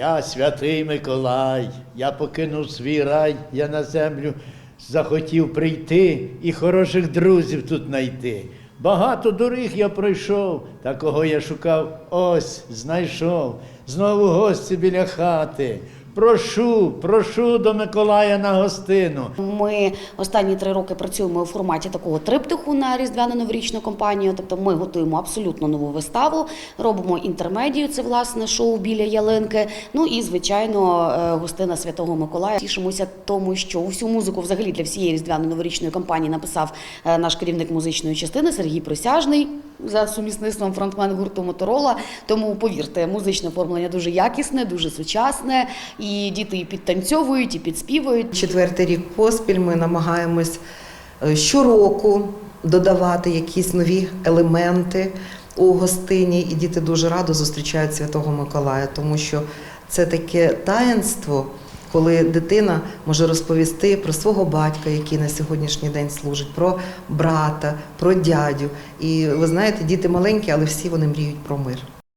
Я святий Миколай, я покинув свій рай, я на землю захотів прийти і хороших друзів тут знайти. Багато доріг я пройшов, та кого я шукав, ось знайшов. Знову гості біля хати. Прошу, прошу до Миколая на гостину. Ми останні три роки працюємо у форматі такого триптиху на різдвяну новорічну кампанію. Тобто ми готуємо абсолютно нову виставу, робимо інтермедію, це власне шоу біля ялинки. Ну і звичайно, е, гостина Святого Миколая. Тішимося тому, що всю музику взагалі для всієї різдвяної новорічної кампанії написав е, наш керівник музичної частини Сергій Присяжний. За сумісництвом фронтмен гурту Моторола. Тому повірте, музичне оформлення дуже якісне, дуже сучасне, і діти і підтанцьовують, і підспівують. Четвертий рік поспіль ми намагаємось е, щороку додавати якісь нові елементи у гостині, і діти дуже радо зустрічають Святого Миколая, тому що це таке таїнство, коли дитина може розповісти про свого батька, який на сьогоднішній день служить, про брата, про дядю. І ви знаєте, діти маленькі, але всі вони мріють про мир.